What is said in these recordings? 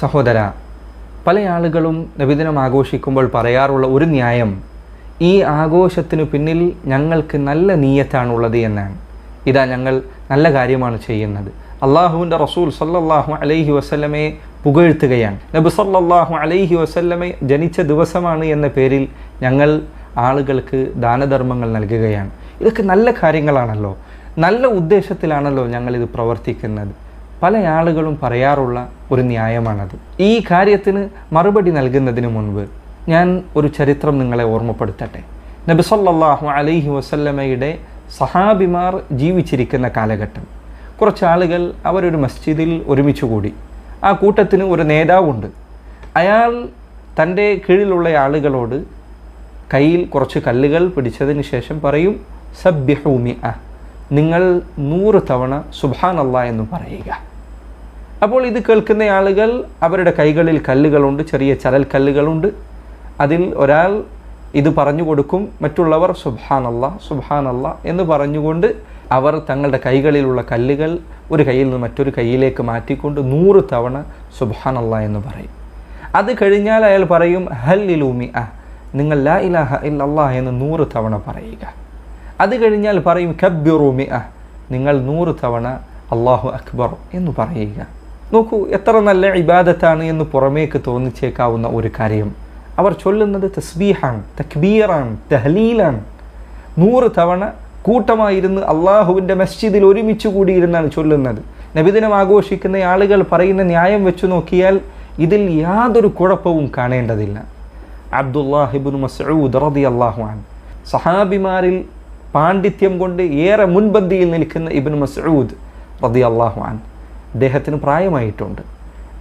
സഹോദര പല ആളുകളും നബിദിനം ആഘോഷിക്കുമ്പോൾ പറയാറുള്ള ഒരു ന്യായം ഈ ആഘോഷത്തിനു പിന്നിൽ ഞങ്ങൾക്ക് നല്ല നീയത്താണുള്ളത് എന്നാണ്. ഇതാ ഞങ്ങൾ നല്ല കാര്യമാണ് ചെയ്യുന്നത്. അള്ളാഹുവിന്റെ റസൂൽ സല്ലാഹു അലൈഹി വസല്ലമയെ പുകഴ്ത്തുകയാണ്. നബി സല്ലാഹു അലൈഹി വസല്ലമെ ജനിച്ച ദിവസമാണ് എന്ന പേരിൽ ഞങ്ങൾ ആളുകൾക്ക് ദാനധർമ്മങ്ങൾ നൽകുകയാണ്. ഇതൊക്കെ നല്ല കാര്യങ്ങളാണല്ലോ. നല്ല ഉദ്ദേശത്തിലാണല്ലോ ഞങ്ങളിത് പ്രവർത്തിക്കുന്നത്. പല ആളുകളും പറയാറുള്ള ഒരു ന്യായമാണത്. ഈ കാര്യത്തിന് മറുപടി നൽകുന്നതിന് മുൻപ് ഞാൻ ഒരു ചരിത്രം നിങ്ങളെ ഓർമ്മപ്പെടുത്തട്ടെ. നബിസൊല്ലാഹു അലൈഹി വസല്ലമയുടെ സഹാബിമാർ ജീവിച്ചിരിക്കുന്ന കാലഘട്ടം. കുറച്ച് ആളുകൾ അവരൊരു മസ്ജിദിൽ ഒരുമിച്ച് കൂടി. ആ കൂട്ടത്തിന് ഒരു നേതാവുണ്ട്. അയാൾ തന്റെ കീഴിലുള്ള ആളുകളോട് കയ്യിൽ കുറച്ച് കല്ലുകൾ പിടിച്ചതിന് ശേഷം പറയും സബ്യഹൂമി നിങ്ങൾ നൂറ് തവണ സുബാനല്ല എന്ന് പറയുക. അപ്പോൾ ഇത് കേൾക്കുന്ന ആളുകൾ അവരുടെ കൈകളിൽ കല്ലുകളുണ്ട് ചെറിയ ചരൽ കല്ലുകളുണ്ട്. അതിൽ ഒരാൾ ഇത് പറഞ്ഞു കൊടുക്കും മറ്റുള്ളവർ സുബാൻ അല്ല എന്ന് പറഞ്ഞുകൊണ്ട് അവർ തങ്ങളുടെ കൈകളിലുള്ള കല്ലുകൾ ഒരു കയ്യിൽ നിന്ന് മറ്റൊരു കയ്യിലേക്ക് മാറ്റിക്കൊണ്ട് നൂറ് തവണ സുബാൻ അല്ല എന്ന് പറയും. അത് കഴിഞ്ഞാൽ അയാൾ പറയും ഹല്ലിലൂമി അ നിങ്ങൾ ലാ ഇലാഹ ഇല്ലല്ലാ എന്ന് നൂറ് തവണ പറയുക. അത് കഴിഞ്ഞാൽ പറയും കബ്യുറൂമി അ നിങ്ങൾ നൂറ് തവണ അള്ളാഹു അക്ബർ എന്ന് പറയുക. നോക്കൂ എത്ര നല്ല ഇബാദത്താണ് എന്ന് പുറമേക്ക് തോന്നിച്ചേക്കാവുന്ന ഒരു കാര്യം. അവർ ചൊല്ലുന്നത് തസ്ബീഹാണ് തക്ബീറാണ് തഹലീലാണ്. നൂറ് തവണ കൂട്ടമായിരുന്ന് അള്ളാഹുവിന്റെ മസ്ജിദിൽ ഒരുമിച്ച് കൂടിയിരുന്നാണ് ചൊല്ലുന്നത്. നബിദിനം ആഘോഷിക്കുന്ന ആളുകൾ പറയുന്ന ന്യായം വെച്ചു നോക്കിയാൽ ഇതിൽ യാതൊരു കുഴപ്പവും കാണേണ്ടതില്ല. അബ്ദുല്ലാഹിബിൻ മസൂദ് റതി അള്ളാഹുവാൻ സഹാബിമാരിൽ പാണ്ഡിത്യം കൊണ്ട് ഏറെ മുൻപന്തിയിൽ നിൽക്കുന്ന ഇബിൻ മസൂദ് റതി അള്ളാഹുവാൻ അദ്ദേഹത്തിന് പ്രായമായിട്ടുണ്ട്.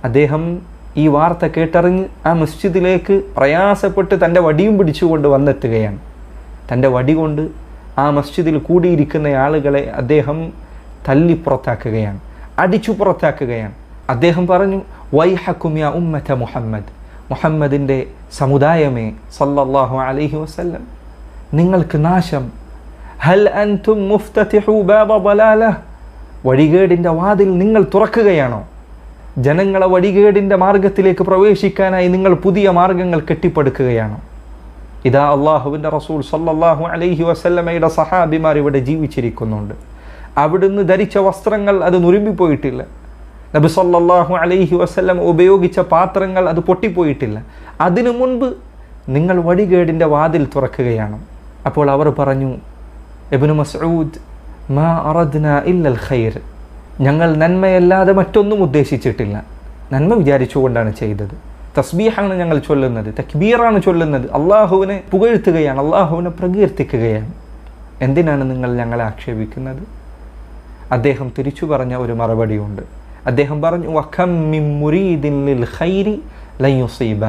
അദ്ദേഹം ഈ വാർത്ത കേട്ടറിഞ്ഞ് ആ മസ്ജിദിലേക്ക് പ്രയാസപ്പെട്ട് തന്റെ വടിയും പിടിച്ചുകൊണ്ട് വന്നെത്തുകയാണ്. തന്റെ വടി കൊണ്ട് ആ മസ്ജിദിൽ കൂടിയിരിക്കുന്ന ആളുകളെ അദ്ദേഹം തല്ലി പുറത്താക്കുകയാണ് അടിച്ചു പുറത്താക്കുകയാണ്. അദ്ദേഹം പറഞ്ഞു വൈഹക്കുമ്യ ഉമ്മത്ത മുഹമ്മദ്. മുഹമ്മദിന്റെ സമുദായമേ സല്ലല്ലാഹു അലൈഹി വസല്ലം നിങ്ങൾക്ക് നാശം. ഹൽ അൻതും മുഫ്തതിഹു ബാബ ബലാല വഴികേടിന്റെ വാതിൽ നിങ്ങൾ തുറക്കുകയാണോ? ജനങ്ങളെ വഴികേടിന്റെ മാർഗത്തിലേക്ക് പ്രവേശിക്കാനായി നിങ്ങൾ പുതിയ മാർഗങ്ങൾ കെട്ടിപ്പടുക്കുകയാണോ? ഇതാ അള്ളാഹുവിന്റെ റസൂൽ സല്ലാഹു അലൈഹി വസല്ലമയുടെ സഹാബിമാർ ഇവിടെ ജീവിച്ചിരിക്കുന്നുണ്ട്. അവിടുന്ന് ധരിച്ച വസ്ത്രങ്ങൾ അത് നുരുമ്പിപ്പോയിട്ടില്ല. നബി സല്ലാഹു അലൈഹി വസ്ല്ലം ഉപയോഗിച്ച പാത്രങ്ങൾ അത് പൊട്ടിപ്പോയിട്ടില്ല. അതിനു മുൻപ് നിങ്ങൾ വഴികേടിന്റെ വാതിൽ തുറക്കുകയാണ്. അപ്പോൾ അവർ പറഞ്ഞു എബിനു മസ്ഊദ് മാ അറദ്ന ഇല്ലൽ ഖൈർ. ഞങ്ങൾ നന്മയല്ലാതെ മറ്റൊന്നും ഉദ്ദേശിച്ചിട്ടില്ല. നന്മ വിചാരിച്ചുകൊണ്ടാണ് ചെയ്തത്. തസ്ബീഹാണ് ഞങ്ങൾ ചൊല്ലുന്നത്. തക്ബീറാണ് ചൊല്ലുന്നത്. അള്ളാഹുവിനെ പുകഴ്ത്തുകയാണ്. അള്ളാഹുവിനെ പ്രകീർത്തിക്കുകയാണ്. എന്തിനാണ് നിങ്ങൾ ഞങ്ങളെ ആക്ഷേപിക്കുന്നത്? അദ്ദേഹം തിരിച്ചു പറഞ്ഞ ഒരു മറുപടിയുണ്ട്. അദ്ദേഹം പറഞ്ഞു വഖം ഖൈരി ലയുസീബ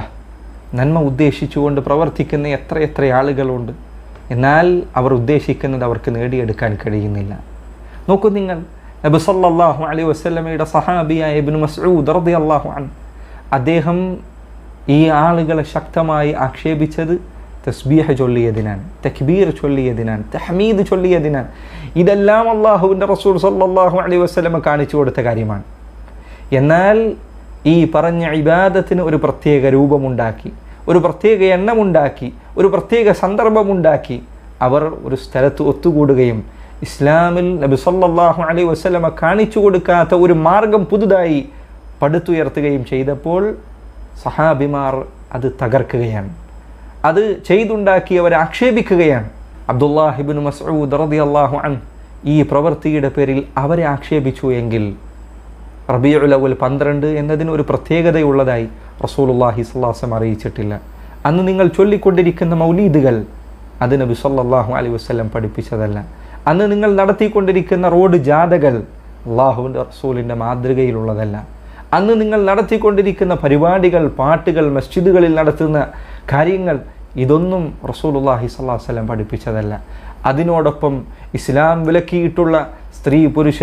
നന്മ ഉദ്ദേശിച്ചുകൊണ്ട് പ്രവർത്തിക്കുന്ന എത്ര എത്ര ആളുകളുണ്ട്. എന്നാൽ അവർ ഉദ്ദേശിക്കുന്നത് അവർക്ക് നേടിയെടുക്കാൻ കഴിയുന്നില്ല. നോക്കൂ നിങ്ങൾ നബി സല്ലാഹു അലൈഹി വസല്ലമയുടെ സഹാബിയായ ഇബ്നു മസ്ഊദ് അള്ളാഹു അൻ അദ്ദേഹം ഈ ആളുകളെ ശക്തമായി ആക്ഷേപിച്ചത് തസ്ബീഹ ചൊല്ലിയതിനാണ് തക്ബീർ ചൊല്ലിയതിനാണ് തഹമീദ് ചൊല്ലിയതിനാണ്. ഇതെല്ലാം അള്ളാഹുവിന്റെ റസൂൽ സല്ലാഹു അലൈഹി വസ്ലമ കാണിച്ചു കൊടുത്ത കാര്യമാണ്. എന്നാൽ ഈ പറഞ്ഞ ഇബാദത്തിന് ഒരു പ്രത്യേക രൂപമുണ്ടാക്കി. ഒരു പ്രത്യേക എണ്ണമുണ്ടാക്കി ഒരു പ്രത്യേക സന്ദർഭമുണ്ടാക്കി അവർ ഒരു സ്ഥലത്ത് ഒത്തുകൂടുകയും ഇസ്ലാമിൽ നബി സല്ലാഹു അലൈഹി വസ്ലമ കാണിച്ചു കൊടുക്കാത്ത ഒരു മാർഗം പുതുതായി പടുത്തുയർത്തുകയും ചെയ്തപ്പോൾ സഹാബിമാർ അത് തകർക്കുകയാണ്. അത് ചെയ്തുണ്ടാക്കിയവരെ ആക്ഷേപിക്കുകയാണ്. അബ്ദുല്ലാഹിബിൻ മസൂദ് അള്ളാഹു അൻ ഈ പ്രവൃത്തിയുടെ പേരിൽ അവരെ ആക്ഷേപിച്ചു എങ്കിൽ റബിയുൽ അവൽ പന്ത്രണ്ട് എന്നതിന് ഒരു പ്രത്യേകതയുള്ളതായി റസൂലുല്ലാഹി സ്വല്ലാസം അറിയിച്ചിട്ടില്ല. അന്ന് നിങ്ങൾ ചൊല്ലിക്കൊണ്ടിരിക്കുന്ന മൗലീദുകൾ അത് നബി സല്ലാഹു അലൈഹി വസ്ലം പഠിപ്പിച്ചതല്ല. അന്ന് നിങ്ങൾ നടത്തിക്കൊണ്ടിരിക്കുന്ന റോഡ് ജാഥകൾ അള്ളാഹുവിന്റെ റസൂലിന്റെ മാതൃകയിലുള്ളതല്ല. അന്ന് നിങ്ങൾ നടത്തിക്കൊണ്ടിരിക്കുന്ന പരിപാടികൾ പാട്ടുകൾ മസ്ജിദുകളിൽ നടത്തുന്ന കാര്യങ്ങൾ ഇതൊന്നും റസൂലുല്ലാഹി സ്വല്ലാ വല്ലം പഠിപ്പിച്ചതല്ല. അതിനോടൊപ്പം ഇസ്ലാം വിലക്കിയിട്ടുള്ള സ്ത്രീ പുരുഷ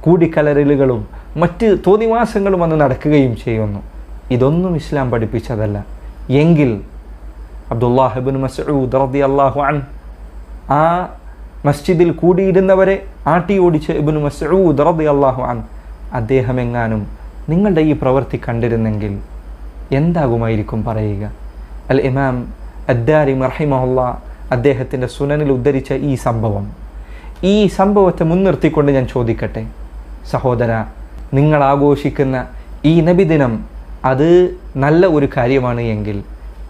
കൂടിക്കലരലുകളും മറ്റ് തോന്നിവാസങ്ങളും വന്ന് നടക്കുകയും ചെയ്യുന്നു. ഇതൊന്നും ഇസ്ലാം പഠിപ്പിച്ചതല്ല. എങ്കിൽ അബ്ദുല്ലാഹിബിൻ മസൂദ് റതി അള്ളാഹു അൻ ആ മസ്ജിദിൽ കൂടിയിരുന്നവരെ ആട്ടി ഓടിച്ച ഇബിൻ മസൂദ് റതി അള്ളാഹു അൻ അദ്ദേഹം എങ്ങാനും നിങ്ങളുടെ ഈ പ്രവൃത്തി കണ്ടിരുന്നെങ്കിൽ എന്താകുമായിരിക്കും പറയുക? അൽ ഇമാം അദ്ദാരി മർഹിമഹുല്ല അദ്ദേഹത്തിന്റെ സുനനിൽ ഉദ്ധരിച്ച ഈ സംഭവം. ഈ സംഭവത്തെ മുൻനിർത്തിക്കൊണ്ട് ഞാൻ ചോദിക്കട്ടെ? സഹോദര നിങ്ങൾ ആഘോഷിക്കുന്ന ഈ നബിദിനം അത് നല്ല ഒരു കാര്യമാണ് എങ്കിൽ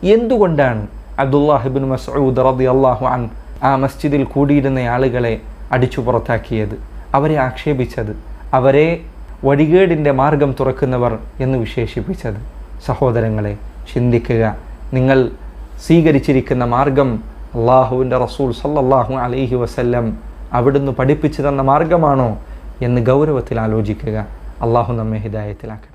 എന്തുകൊണ്ടാണ് അബ്ദുല്ലാഹിബിൻ മസൂദ് റബി അള്ളാഹു അൻ ആ മസ്ജിദിൽ കൂടിയിരുന്ന ആളുകളെ അടിച്ചു പുറത്താക്കിയത്? അവരെ ആക്ഷേപിച്ചത്? അവരെ വഴികേടിന്റെ മാർഗം തുറക്കുന്നവർ എന്ന് വിശേഷിപ്പിച്ചത്? സഹോദരങ്ങളെ ചിന്തിക്കുക. നിങ്ങൾ സ്വീകരിച്ചിരിക്കുന്ന മാർഗം അള്ളാഹുവിന്റെ റസൂൽ സല്ലാഹു അലൈഹി വസല്ലം അവിടുന്ന് പഠിപ്പിച്ചു തന്ന മാർഗമാണോ എന്ന് ഗൗരവത്തിൽ ആലോചിക്കുക. അള്ളാഹു നമ്മെ ഹിദായത്തിലാക്കട്ടെ